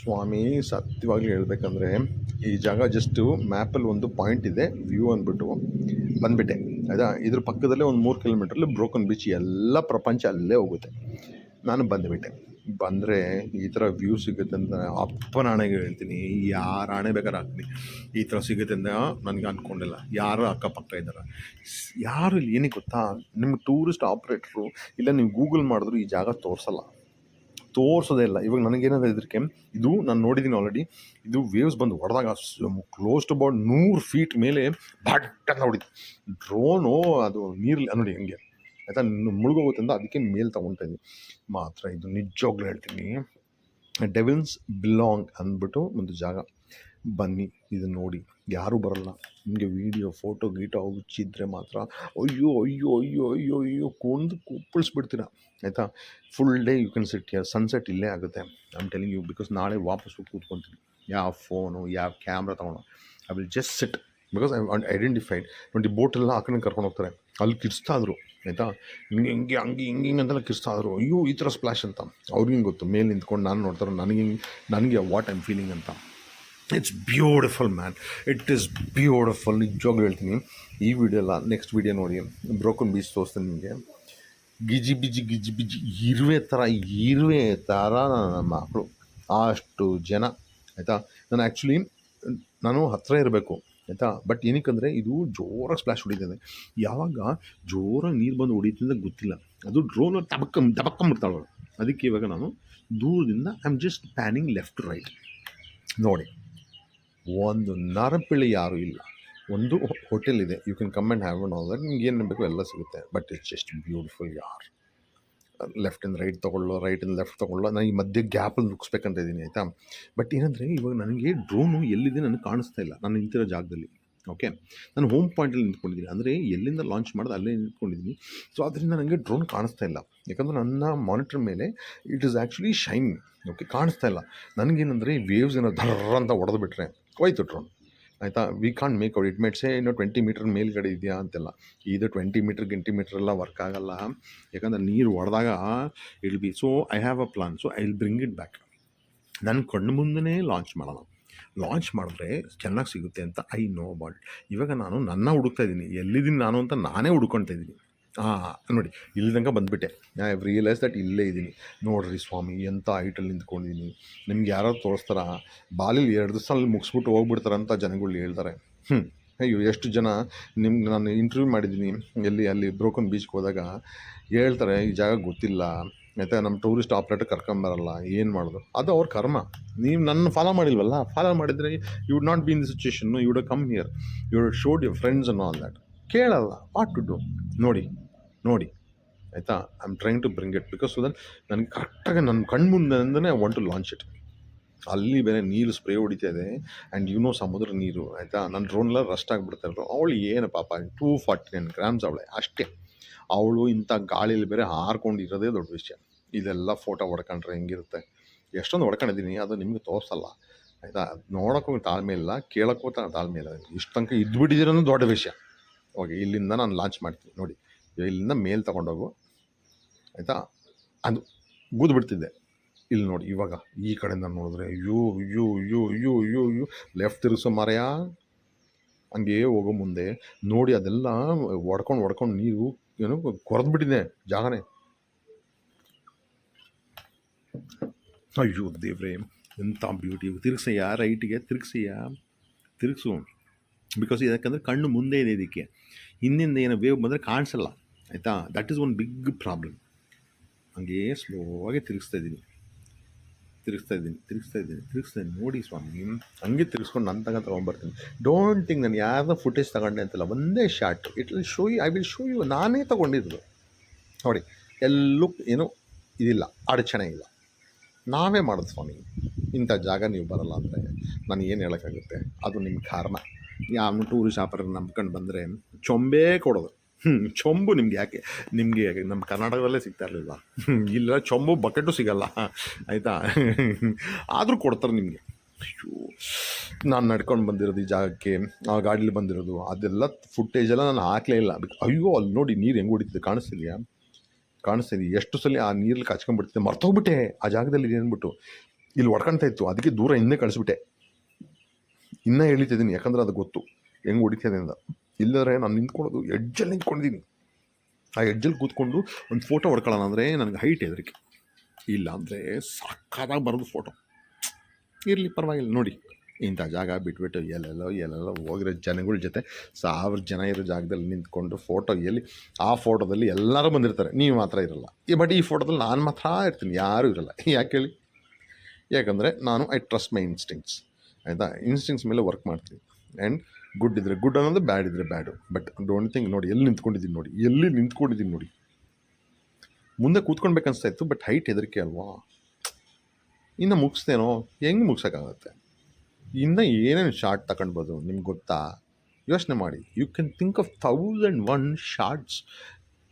ಸ್ವಾಮಿ, ಸತ್ಯವಾಗ್ಲೂ ಹೇಳ್ಬೇಕಂದ್ರೆ ಈ ಜಾಗ ಜಸ್ಟು ಮ್ಯಾಪಲ್ಲಿ ಒಂದು ಪಾಯಿಂಟ್ ಇದೆ ವ್ಯೂ ಅಂದ್ಬಿಟ್ಟು ಬಂದ್ಬಿಟ್ಟೆ. ಆಯಿತಾ? ಇದ್ರ ಪಕ್ಕದಲ್ಲೇ ಒಂದು ಮೂರು ಕಿಲೋಮೀಟ್ರಲ್ಲಿ ಬ್ರೋಕನ್ ಬೀಚ್ ಎಲ್ಲ ಪ್ರಪಂಚ ಅಲ್ಲೇ ಹೋಗುತ್ತೆ. ನಾನು ಬಂದುಬಿಟ್ಟೆ. ಬಂದರೆ ಈ ಥರ ವ್ಯೂ ಸಿಗುತ್ತೆ ಅಂತ ಅಪ್ಪನ ಹಣೆಗೆ ಹೇಳ್ತೀನಿ. ಯಾರ ಆಣೆ ಬೇಕಾದ್ರೆ ಹಾಕ್ತೀನಿ. ಈ ಥರ ಸಿಗುತ್ತೆ ಅಂತ ನನಗೆ ಅಂದ್ಕೊಂಡಿಲ್ಲ ಯಾರು ಅಕ್ಕಪಕ್ಕ ಇದ್ದಾರೆ? ಯಾರು ಇಲ್ಲಿ ಏನಕ್ಕೆ ಗೊತ್ತಾ? ನಿಮ್ಮ ಟೂರಿಸ್ಟ್ ಆಪ್ರೇಟ್ರು ಇಲ್ಲ, ನೀವು ಗೂಗಲ್ ಮಾಡಿದ್ರು ಈ ಜಾಗ ತೋರಿಸಲ್ಲ. ತೋರಿಸೋದೇ ಇಲ್ಲ. ಇವಾಗ ನನಗೇನಾದ್ರು ಇದಕ್ಕೆ ಇದು ನಾನು ನೋಡಿದ್ದೀನಿ ಆಲ್ರೆಡಿ ಇದು ವೇವ್ಸ್ ಬಂದು ಹೊಡೆದಾಗ ಕ್ಲೋಸ್ ಟು ಅಬೌಟ್ ನೂರು ಫೀಟ್ ಮೇಲೆ ಬಟ್ ಅಂತ ಹೊಡಿತು. ಡ್ರೋನು ಅದು ನೀರಲ್ಲಿ ನೋಡಿ ಹಂಗೆ. ಆಯಿತಾ? ಮುಳುಗೋಗುತ್ತೆ ಅಂತ ಅದಕ್ಕೆ ಮೇಲೆ ತೊಗೊಳ್ತಾ ಇದ್ದೀನಿ ಮಾತ್ರ ಇದು ನಿಜವಾಗ್ಲೂ ಹೇಳ್ತೀನಿ. ಡೆವಿನ್ಸ್ ಬಿಲಾಂಗ್ ಅಂದ್ಬಿಟ್ಟು ಒಂದು ಜಾಗ. ಬನ್ನಿ, ಇದು ನೋಡಿ. ಯಾರೂ ಬರಲ್ಲ. ನಿಮಗೆ ವೀಡಿಯೋ ಫೋಟೋ ಗೀಟೋ ಹುಚ್ಚಿದ್ರೆ ಮಾತ್ರ ಅಯ್ಯೋ ಅಯ್ಯೋ ಅಯ್ಯೋ ಅಯ್ಯೋ ಅಯ್ಯೋ, ಕೊಂದು ಕುಪ್ಪಳಿಸ್ಬಿಡ್ತೀರ. ಆಯಿತಾ? Full day you can sit sunset ಇಲ್ಲೇ ಆಗುತ್ತೆ. ಐಮ್ ಟೆಲಿಂಗ್ ಯು ಬಿಕಾಸ್ ನಾಳೆ ವಾಪಸ್ ಕೂತ್ಕೊತೀನಿ. ಯಾವ ಫೋನು ಯಾವ camera ತೊಗೊಳೋ I will just sit because I identified ನೋಡಿ ಬೋಟೆಲ್ಲ ಆ ಕಡೆ ಕರ್ಕೊಂಡು ಹೋಗ್ತಾರೆ. ಅಲ್ಲಿ ಕಿರ್ಸ್ತಾದ್ರು ಆಯಿತಾ? ಹಿಂಗೆ ಹಿಂಗೆ, ಹಂಗೆ, ಹಿಂಗೆ ಹಿಂಗೆ ಅಂತೆಲ್ಲ ಕಿರ್ಸ್ತಾದ್ರು ಅಯ್ಯೋ, ಈ ಥರ ಸ್ಪ್ಲಾಶ್ ಅಂತ. ಅವ್ರಿಗೆ ಗೊತ್ತು? ಮೇಲೆ ನಿಂತ್ಕೊಂಡು ನಾನು ನೋಡ್ತಾರೆ ನನಗೆ ನನಗೆ ವಾಟ್ ಐಮ್ ಫೀಲಿಂಗ್ ಅಂತ. It's beautiful man it is beautiful ನಿಜವಾಗ್ಲೂ ಹೇಳ್ತೀನಿ. ಈ ವಿಡಿಯೋ ಅಲ್ಲ ನೆಕ್ಸ್ಟ್ ವಿಡಿಯೋ ನೋಡಿ. ಬ್ರೋಕನ್ ಬೀಚ್ ತೋರಿಸ್ತೀನಿ ನಿಮಗೆ. ಗಿಜಿ ಬಿಜಿ ಗಿಜಿ ಬಿಜಿ, ಇರುವೆ ಥರ ಇರುವೆ ಥರ ನನ್ನ ಮಕ್ಕಳು ಅಷ್ಟು ಜನ, ಆಯಿತಾ? ನಾನು ಆ್ಯಕ್ಚುಲಿ ನಾನು ಹತ್ತಿರ ಇರಬೇಕು, ಆಯಿತಾ? ಬಟ್ ಏನಕ್ಕಂದರೆ, ಇದು ಜೋರಾಗಿ ಸ್ಪ್ಲಾಶ್ ಹೊಡಿತದೆ ಯಾವಾಗ ಜೋರಾಗಿ ನೀರು ಬಂದು ಹೊಡಿತು ಅಂತ ಗೊತ್ತಿಲ್ಲ. ಅದು ಡ್ರೋನ್ ಟಬಕ್ಕ ಟಬಕ್ಕಂಬಿಡ್ತಾಳೆ ಅದಕ್ಕೆ ಇವಾಗ ನಾನು ದೂರದಿಂದ I am just panning left right ನೋಡಿ. ಒಂದು ನರಪಿಳಿ ಯಾರೂ ಇಲ್ಲ. ಒಂದು ಹೋಟೆಲ್ ಇದೆ. You can come and have on all that ನಿಮ್ಗೆ ಏನು ಬೇಕು ಎಲ್ಲ ಸಿಗುತ್ತೆ. ಬಟ್ ಇಟ್ಸ್ ಜಸ್ಟ್ ಬ್ಯೂಟಿಫುಲ್ ಯಾರ್. ಲೆಫ್ಟಿಂದ ರೈಟ್ ತೊಗೊಳ್ಳೋ ರೈಟಿಂದ ಲೆಫ್ಟ್ ತೊಗೊಳ್ಳೋ. ನಾನು ಈ ಮಧ್ಯೆ ಗ್ಯಾಪಲ್ಲಿ ನುಗ್ಸ್ಬೇಕಂತ ಇದ್ದೀನಿ, ಆಯಿತಾ? ಬಟ್ ಏನಂದರೆ ಇವಾಗ ನನಗೆ ಡ್ರೋನು ಎಲ್ಲಿದೆ ನನಗೆ ಕಾಣಿಸ್ತಾ ಇಲ್ಲ. ನಾನು ನಿಂತಿರೋ ಜಾಗದಲ್ಲಿ. ಓಕೆ ನಾನು ಹೋಮ್ ಪಾಯಿಂಟಲ್ಲಿ ನಿಂತ್ಕೊಂಡಿದ್ದೀನಿ. ಅಂದರೆ ಎಲ್ಲಿಂದ ಲಾಂಚ್ ಮಾಡಿದೆ ಅಲ್ಲೇ ನಿಂತ್ಕೊಂಡಿದ್ದೀನಿ. ಸೊ ಅದರಿಂದ ನನಗೆ ಡ್ರೋನ್ ಕಾಣಿಸ್ತಾ ಇಲ್ಲ. ಯಾಕಂದರೆ ನನ್ನ ಮಾನಿಟರ್ ಮೇಲೆ it is actually shine okay ಕಾಣಿಸ್ತಾ ಇಲ್ಲ. ನನಗೇನಂದರೆ ವೇವ್ಸ್ ಏನೋ ಧರ್ರ ಅಂತ ಹೊಡೆದು ಬಿಟ್ರೆ ಹೋಯ್ತು ಡ್ರೋನ್ ಆಯಿತಾ? We can make out it ಮೇಟ್ಸೇ ಇನ್ನು ಟ್ವೆಂಟಿ ಮೀಟರ್ ಮೇಲ್ಗಡೆ ಇದೆಯಾ? ಅಂತೆಲ್ಲ. ಇದು ಟ್ವೆಂಟಿ ಮೀಟ್ರ್ ಗಿಂಟಿ ಮೀಟ್ರ್ ಎಲ್ಲ ವರ್ಕ್ ಆಗಲ್ಲ. ಯಾಕಂದರೆ ನೀರು ಹೊಡೆದಾಗ I'll be so I have a plan so I will bring it back ನನ್ನ ಕಣ್ಣು ಮುಂದೆ ಲಾಂಚ್ ಮಾಡೋಣ ಲಾಂಚ್ ಮಾಡಿದ್ರೆ ಚೆನ್ನಾಗಿ ಸಿಗುತ್ತೆ ಅಂತ ಐ ನೋ ಅಬೌಟ್ ಇವಾಗ ನಾನು ನನ್ನ ಹುಡುಕ್ತಾ ಇದ್ದೀನಿ. ಎಲ್ಲಿದ್ದೀನಿ ನಾನು ಅಂತ ನಾನೇ ಹುಡ್ಕೊಳ್ತಾ ಇದ್ದೀನಿ. ಹಾಂ ನೋಡಿ, ಇಲ್ಲಿ ತನಕ ಬಂದುಬಿಟ್ಟೆ. ಐ ಹ್ಯಾವ್ ರಿಯಲೈಸ್ ದಟ್ ಇಲ್ಲೇ ಇದ್ದೀನಿ. ನೋಡ್ರಿ ಸ್ವಾಮಿ ಎಂಥ ಹೈಟಲ್ಲಿ ನಿಂತ್ಕೊಂಡಿದ್ದೀನಿ. ನಿಮ್ಗೆ ಯಾರೋ ತೋರಿಸ್ತಾರ? ಬಾಲಿಲಿ ಎರಡು ದಿವಸ ಅಲ್ಲಿ ಮುಗಿಸ್ಬಿಟ್ಟು ಅಂತ ಜನಗಳು ಹೇಳ್ತಾರೆ. ಹ್ಞೂ ಅಯ್ಯೋ, ಎಷ್ಟು ಜನ ನಿಮ್ಗೆ ನಾನು ಇಂಟರ್ವ್ಯೂ ಮಾಡಿದ್ದೀನಿ. ಎಲ್ಲಿ, ಅಲ್ಲಿ ಬ್ರೋಕನ್ ಬೀಚ್ಗೆ ಹೋದಾಗ ಹೇಳ್ತಾರೆ, ಈ ಜಾಗ ಗೊತ್ತಿಲ್ಲ. ಆಯಿತಾ ನಮ್ಮ ಟೂರಿಸ್ಟ್ ಆಪ್ರೇಟರ್ ಕರ್ಕೊಂಬರಲ್ಲ ಏನು ಮಾಡೋದು? ಅದು ಅವ್ರ ಕರ್ಮ. ನೀವು ನನ್ನ ಫಾಲೋ ಮಾಡಿಲ್ವಲ್ಲ? ಫಾಲೋ ಮಾಡಿದರೆ you would not be in the situation you would come here you would showed your friends ಅನ್ನೋ ಆಲ್ ದ್ಯಾಟ್ ಕೇಳಲ್ಲ. ವಾಟ್ ಟು ಡೂ ನೋಡಿ ನೋಡಿ, ಆಯಿತಾ? I am trying to bring it because so then ನನಗೆ ಕರೆಕ್ಟಾಗಿ ನನ್ನ ಕಣ್ಮುಂದೆ ವಾಂಟ್ ಟು ಲಾಂಚ್ ಇಟ್ ಅಲ್ಲಿ ಬೇರೆ ನೀರು ಸ್ಪ್ರೇ ಹೊಡಿತಾ ಇದೆ ಆ್ಯಂಡ್ ಯು ನೋ ಸಮುದ್ರ ನೀರು, ಆಯಿತಾ? ನನ್ನ ಡ್ರೋನ್ಲ ರಸ್ಟ್ ಆಗಿಬಿಡ್ತಾಯಿದ್ರು ಅವಳು ಏನು ಪಾಪ ಟೂ ಫಾರ್ಟಿ ನೈನ್ ಗ್ರಾಮ್ಸ್ ಅವಳೆ, ಅಷ್ಟೇ. ಅವಳು ಇಂಥ ಗಾಳಿಯಲ್ಲಿ ಬೇರೆ ಹಾರ್ಕೊಂಡಿರೋದೇ ದೊಡ್ಡ ವಿಷಯ. ಇದೆಲ್ಲ ಫೋಟೋ ಹೊಡ್ಕೊಂಡ್ರೆ ಹೆಂಗಿರುತ್ತೆ? ಎಷ್ಟೊಂದು ಹೊಡ್ಕೊಂಡಿದ್ದೀನಿ, ಅದು ನಿಮಗೆ ತೋರಿಸಲ್ಲ. ಆಯಿತಾ? ನೋಡೋಕ್ಕೂ ತಾಳ್ಮೆ ಇಲ್ಲ, ಕೇಳೋಕ್ಕೂ ತಾಳ್ಮೆ ಇಲ್ಲ. ಇಷ್ಟು ತನಕ ಇದ್ಬಿಟ್ಟಿದ್ದೀರೋ ದೊಡ್ಡ ವಿಷಯ. ಓಕೆ, ಇಲ್ಲಿಂದ ನಾನು ಲಾಂಚ್ ಮಾಡ್ತೀನಿ, ನೋಡಿ. ಇಲ್ಲಿಂದ ಮೇಲ್ ತಗೊಂಡೋಗು, ಆಯಿತಾ? ಅದು ಗೂದು ಬಿಡ್ತಿದ್ದೆ ಇಲ್ಲಿ ನೋಡಿ, ಇವಾಗ ಈ ಕಡೆಯಿಂದ ನೋಡಿದ್ರೆ, ಅಯ್ಯೋ ಯೂ ಯೂ ಯೂ ಯೂ ಅಯ್ಯೋ. ಲೆಫ್ಟ್ ತಿರುಗಿಸೋ ಮರೆಯ. ಹಂಗೆ ಹೋಗೋ ಮುಂದೆ. ನೋಡಿ, ಅದೆಲ್ಲ ಒಡ್ಕೊಂಡು ಒಡ್ಕೊಂಡು ನೀರು ಏನು ಕೊರೆದ್ಬಿಟ್ಟಿದೆ ಜಾಗನೇ. ಅಯ್ಯೋ ದೇವ್ರೆ, ಎಂಥ ಬ್ಯೂಟಿ ತಿರುಗಿಸಯ್ಯ ರೈಟಿಗೆ ತಿರುಗಿಸಯ್ಯ. ತಿರುಗಿಸು. ಬಿಕಾಸ್ ಯಾಕಂದರೆ ಕಣ್ಣು ಮುಂದೆ ಇದೆ ಇದಕ್ಕೆ. ಹಿಂದಿಂದ ಏನೋ ವೇವ್ ಬಂದರೆ ಕಾಣಿಸಲ್ಲ, ಆಯಿತಾ? That is one big problem ಹಂಗೇ ಸ್ಲೋ ಆಗಿ ತಿರುಗಿಸ್ತಾ ಇದ್ದೀನಿ. ತಿರುಗಿಸ್ತಾ ಇದ್ದೀನಿ ತಿರುಗಿಸ್ತಾ ಇದ್ದೀನಿ ತಿರುಗಿಸ್ತಾ ಇದ್ದೀನಿ. ನೋಡಿ ಸ್ವಾಮಿ, ಹಂಗೆ ತಿರುಗಿಸ್ಕೊಂಡು ನನ್ನ ತಗ ತೊಗೊಂಬರ್ತೀನಿ ಡೋಂಟ್ ಥಿಂಕ್ ನಾನು ಯಾರ್ದೋ ಫುಟೇಜ್ ತಗೊಂಡೆ ಅಂತಲ್ಲ, ಒಂದೇ short it will show you I will show you ನಾನೇ ತೊಗೊಂಡಿದ್ದು. ನೋಡಿ, ಎಲ್ಲೂ ಏನು ಇದಿಲ್ಲ, ಅಡಚಣೆ ಇಲ್ಲ. ನಾವೇ ಮಾಡೋದು ಸ್ವಾಮಿ. ಇಂಥ ಜಾಗ ನೀವು ಬರಲ್ಲ ಅಂದರೆ ನಾನು ಏನು ಹೇಳೋಕ್ಕಾಗುತ್ತೆ? ಅದು ನಿಮ್ಮ ಕಾರಣ. ಯಾವ ಟೂರಿಸ್ಟ್ ಶಾಪರ್ ನಂಬ್ಕೊಂಡು ಬಂದರೆ ಚೊಂಬೇ ಕೊಡೋದು. ಹ್ಞೂ ಚೊಂಬು ನಿಮ್ಗೆ ಯಾಕೆ? ನಿಮಗೆ ನಮ್ಮ ಕರ್ನಾಟಕದಲ್ಲೇ ಸಿಗ್ತಾ ಇರಲಿಲ್ಲ ಇಲ್ಲ ಚೊಂಬು ಬಕೆಟು ಸಿಗಲ್ಲ. ಆಯಿತಾ? ಆದರೂ ಕೊಡ್ತಾರೆ ನಿಮಗೆ. ಅಯ್ಯೋ, ನಾನು ನಡ್ಕೊಂಡು ಬಂದಿರೋದು ಈ ಜಾಗಕ್ಕೆ, ಆ ಗಾಡೀಲಿ ಬಂದಿರೋದು, ಅದೆಲ್ಲ ಫುಟೇಜ್ ಎಲ್ಲ ನಾನು ಹಾಕಲೇ ಇಲ್ಲ. ಅಯ್ಯೋ, ಅಲ್ಲಿ ನೋಡಿ ನೀರು ಹೆಂಗೆ ಹೊಡಿತಿದೆ, ಕಾಣಿಸ್ತಿದೆಯಾ? ಕಾಣಿಸ್ತಿದೆ. ಎಷ್ಟು ಸಲ ಆ ನೀರಲ್ಲಿ ಕಚ್ಕೊಂಡ್ಬಿಡ್ತಿದ್ದೆ, ಮರ್ತೋಗ್ಬಿಟ್ಟೆ. ಆ ಜಾಗದಲ್ಲಿ ಅಂದ್ಬಿಟ್ಟು ಇಲ್ಲಿ ಹೊಡ್ಕೊಳ್ತಾ ಇತ್ತು, ಅದಕ್ಕೆ ದೂರ ಹಿಂದೆ ಕಳಿಸ್ಬಿಟ್ಟೆ. ಇನ್ನೂ ಎಳಿತಿದ್ದೀನಿ, ಯಾಕಂದ್ರೆ ಅದು ಗೊತ್ತು. ಹೆಂಗೆ ಹೊಡಿತಿದೆ ಅಂತ. ಇಲ್ಲದ್ರೆ ನಾನು ನಿಂತ್ಕೊಳ್ಳೋದು ಎಡ್ಜಲ್ಲಿ ನಿಂತ್ಕೊಂಡಿದ್ದೀನಿ. ಆ ಎಡ್ಜಲ್ಲಿ ಕೂತ್ಕೊಂಡು ಒಂದು ಫೋಟೋ ಹೊಡ್ಕೊಳ್ಳೋಣ ಅಂದರೆ ನನಗೆ ಹೈಟ್ ಹೆದರಿಕೆ. ಇಲ್ಲ ಅಂದರೆ ಸಾಕಾದಾಗ ಬರೋದು ಫೋಟೋ ಇರಲಿ ಪರವಾಗಿಲ್ಲ, ನೋಡಿ. ಇಂಥ ಜಾಗ ಬಿಟ್ಬಿಟ್ಟು ಎಲ್ಲೆಲ್ಲೋ ಎಲ್ಲೆಲ್ಲೋ ಹೋಗಿರೋ ಜನಗಳ ಜೊತೆ ಸಾವಿರ ಜನ ಇರೋ ಜಾಗದಲ್ಲಿ ನಿಂತ್ಕೊಂಡು ಫೋಟೋ ಎಲ್ಲಿ, ಆ ಫೋಟೋದಲ್ಲಿ ಎಲ್ಲರೂ ಬಂದಿರ್ತಾರೆ. ನೀವು ಮಾತ್ರ ಇರಲ್ಲ. ಈ ಬಟ್ ಈ ಫೋಟೋದಲ್ಲಿ ನಾನು ಮಾತ್ರ ಇರ್ತೀನಿ, ಯಾರೂ ಇರಲ್ಲ. ಯಾಕೆ ಹೇಳಿ? ಯಾಕಂದರೆ ನಾನು ಐ ಟ್ರಸ್ಟ್ ಮೈ ಇನ್ಸ್ಟಿಂಕ್ಟ್ಸ್ ಆಯಿತಾ? ಇನ್ಸ್ಟಿಂಕ್ಸ್ ಮೇಲೆ ವರ್ಕ್ ಮಾಡ್ತೀವಿ. ಆ್ಯಂಡ್ ಗುಡ್ ಇದ್ದರೆ ಗುಡ್ ಅನ್ನೋದು ಬ್ಯಾಡ್ ಇದ್ದರೆ ಬ್ಯಾಡು ಬಟ್ ಡೋಂಟ್ ಥಿಂಕ್ ನೋಡಿ, ಎಲ್ಲಿ ನಿಂತ್ಕೊಂಡಿದ್ದೀನಿ ನೋಡಿ, ಎಲ್ಲಿ ನಿಂತ್ಕೊಂಡಿದ್ದೀನಿ ನೋಡಿ. ಮುಂದೆ ಕೂತ್ಕೊಳ್ಬೇಕು ಅನಿಸ್ತಾ ಇತ್ತು ಬಟ್ ಹೈಟ್ ಹೆದರಿಕೆ ಅಲ್ವಾ? ಇನ್ನು ಮುಗಿಸ್ತೇನೋ? ಹೆಂಗೆ ಮುಗ್ಸೋಕ್ಕಾಗತ್ತೆ? ಇನ್ನು ಏನೇನು ಶಾರ್ಟ್ ತಗೊಂಡ್ಬೋದು ನಿಮ್ಗೆ ಗೊತ್ತಾ? ಯೋಚನೆ ಮಾಡಿ. You can think of thousand one shorts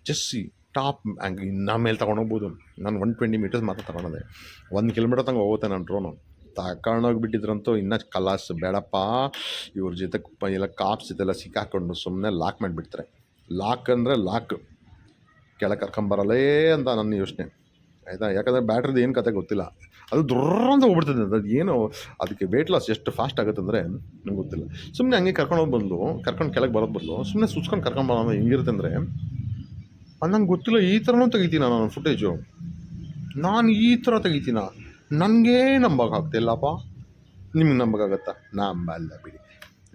ಜಸ್ಸಿ top ಇನ್ನ ಮೇಲೆ ತೊಗೊಂಡೋಗ್ಬೋದು ನಾನು ಒನ್ ಟ್ವೆಂಟಿ ಮೀಟರ್ಸ್ ಮಾತ್ರ ತಗೊಳೋದೆ ಒಂದು ಕಿಲೋಮೀಟರ್ ತಂಗ ಹೋಗುತ್ತೆ ನಾನು ಡ್ರೋನು ತಗೊಂಡೋಗ್ಬಿಟ್ಟಿದ್ರಂತೂ ಇನ್ನೂ ಕಲಾಸ್ ಬೇಡಪ್ಪ. ಇವ್ರ ಜೊತೆ ಎಲ್ಲ ಕಾಪ್ಸ್ ಇದೆಲ್ಲ ಸಿಕ್ಕಾಕೊಂಡು ಸುಮ್ಮನೆ ಲಾಕ್ ಮಾಡಿಬಿಡ್ತಾರೆ ಲಾಕ್ ಅಂದರೆ ಲಾಕ್ ಕೆಳಗೆ ಕರ್ಕೊಂಬರಲ್ಲೇ ಅಂತ ನನ್ನ ಯೋಚನೆ. ಆಯಿತಾ? ಯಾಕಂದರೆ ಬ್ಯಾಟ್ರಿದು ಏನು ಕತೆ ಗೊತ್ತಿಲ್ಲ. ಅದು ದುರ್ರ ಅಂತ ಹೋಗ್ಬಿಡ್ತದೆ. ಅದು ಏನು? ಅದಕ್ಕೆ ವೆಯ್ಟ್ ಲಾಸ್ ಎಷ್ಟು ಫಾಸ್ಟ್ ಆಗುತ್ತೆ ಅಂದರೆ ನಂಗೆ ಗೊತ್ತಿಲ್ಲ. ಸುಮ್ಮನೆ ಹಂಗೆ ಕರ್ಕೊಂಡು ಹೋಗಿ ಬಂದು ಕರ್ಕೊಂಡು ಕೆಳಗೆ ಬರೋದು ಬದಲು ಸುಮ್ಮನೆ ಸುಸ್ಕೊಂಡು ಕರ್ಕೊಂಡು ಬರೋದು ಹೆಂಗಿರುತ್ತೆ ಅಂದರೆ ಅದು ನಂಗೆ ಗೊತ್ತಿಲ್ಲ ಈ ಥರನೂ ತೆಗಿತೀನ ನಾನು ಫುಟೇಜು ನಾನು ಈ ಥರ ತೆಗಿತೀನ? ನನಗೇ ನಂಬೋಕ್ಕಾಗ್ತಿಲ್ಲಪ್ಪ ನಿಮ್ಗೆ ನಂಬೋಕ್ಕಾಗತ್ತಾ ನಂಬಲ್ಲ ಬಿಡಿ.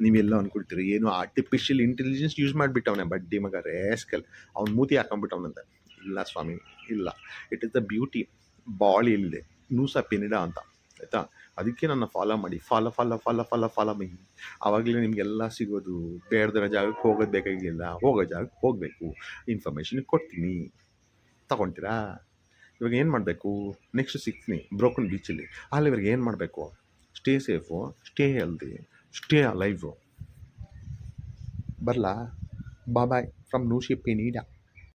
ನೀವೆಲ್ಲ ಅಂದ್ಕೊಳ್ತೀರಿ ಏನು ಆರ್ಟಿಫಿಷಿಯಲ್ ಇಂಟೆಲಿಜೆನ್ಸ್ ಯೂಸ್ ಮಾಡಿಬಿಟ್ಟವನೆ ಬಡ್ಡಿ ಮಗ ರೇಸ್ಕಲ್ ಅವ್ನು ಮೂತಿ ಹಾಕೊಂಡ್ಬಿಟ್ಟವನಂತೆ. ಇಲ್ಲ ಸ್ವಾಮಿ, ಇಲ್ಲ. ಇಟ್ ಇಸ್ ದ ಬ್ಯೂಟಿ ಬಾಳಿ ಇಲ್ಲದೆ ನೂಸ ಪಿನಿಡ ಅಂತ. ಆಯಿತಾ? ಅದಕ್ಕೆ ನನ್ನ ಫಾಲೋ ಮಾಡಿ. Follow follow follow follow follow my ಆವಾಗಲೇ ನಿಮಗೆಲ್ಲ ಸಿಗೋದು, ಬೇಡದಿರೋ ಜಾಗಕ್ಕೆ ಹೋಗೋದು ಬೇಕಾಗಿಲ್ಲ. ಹೋಗೋ ಜಾಗಕ್ಕೆ ಹೋಗಬೇಕು. ಇನ್ಫಾರ್ಮೇಷನ್ ಕೊಡ್ತೀನಿ. ತಗೊಳ್ತೀರಾ ಇವಾಗ ಏನು ಮಾಡಬೇಕು? ನೆಕ್ಸ್ಟ್ ಸಿಕ್ತೀನಿ ಬ್ರೋಕನ್ ಬೀಚಲ್ಲಿ ಅಲ್ಲಿ. ಇವ್ರಿಗೆ ಏನು ಮಾಡಬೇಕು? Stay safe stay healthy stay alive ಬರಲಾ? Bye from ನೂಶಿ ಪಿನೀಡಾ